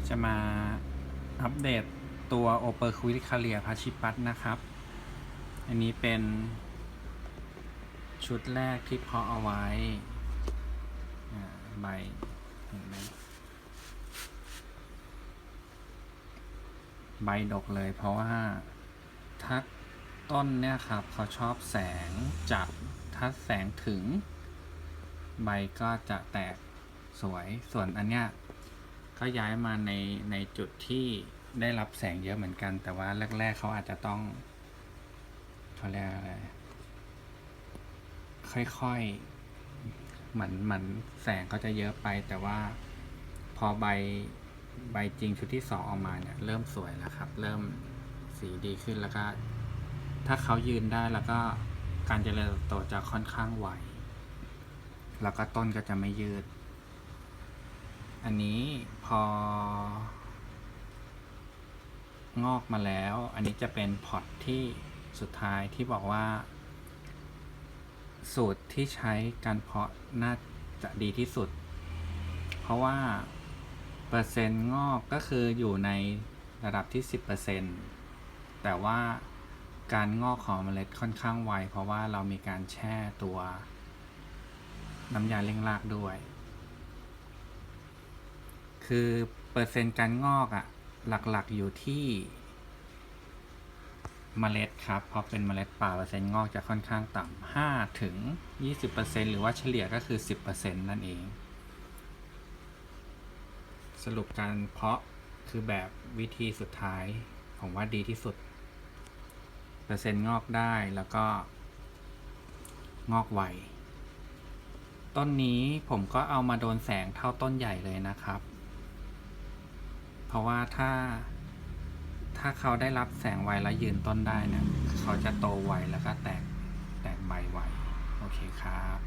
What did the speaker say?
ี้จะมาอัปเดตตัว o p e r q u i c a l i a p a c h i p a t นะครับ อันนี้เป็นชุดแรกที่เพาะเอาไว้ใบเห็นไหมใบดกเลยเพราะว่าถ้าต้นเนี่ยครับเขาชอบแสงจัดถ้าแสงถึง ใบก็จะแตกสวยส่วนอันเนี้ย ก็ย้ายมาในในจุดที่ได้รับแสงเยอะเหมือนกัน แต่ว่าแรก ๆเขาอาจจะต้องเขาเรียกอะไรค่อยๆเหมือนเหมือนแสงเขาจะเยอะไป แต่ว่าพอใบใบจริงชุดที่สองออกมาเนี่ยเริ่มสวยแล้วครับ เริ่มสีดีขึ้นแล้วก็ ถ้าเขายืนได้แล้วก็การเจริญเติบโตจะค่อนข้างไวแล้วก็ต้นก็จะไม่ยืด อันนี้พอ งอกมาแล้ว อันนี้จะเป็นพอร์ตที่สุดท้ายที่บอกว่า สูตรที่ใช้การเพาะน่าจะดีที่สุด เพราะว่า เปอร์เซ็นต์งอกก็คืออยู่ในระดับที่ 10%แต่ว่าการงอกของเมล็ดค่อนข้างไว เพราะว่าเรามีการแช่ตัว น้ำยาเร่งรากด้วย คือเปอร์เซ็นต์การงอกอะ่ะ หลักๆอยู่ที่เมล็ดครับ เพราะเป็นเมล็ดป่าเปอร์เซ็นต์งอกจะค่อนข้างต่ำห้าถึงยี่สิบเปอร์เซ็นหรือว่าเฉลี่ยก็คือสิบเปอร์เซ็นนั่นเอง สรุปการเพาะคือแบบวิธีสุดท้าย ผมว่าดีที่สุด เปอร์เซ็นต์งอกได้แล้วก็ งอกไวต้นนี้ผมก็เอามาโดนแสงเท่าต้นใหญ่เลยนะครับ เพราะว่าถ้าถ้าเขาได้รับแสงไวแล้วยืนต้นได้เนี่ยเขาจะโตไวแล้วก็แตกแตกใบไวโอเคครับ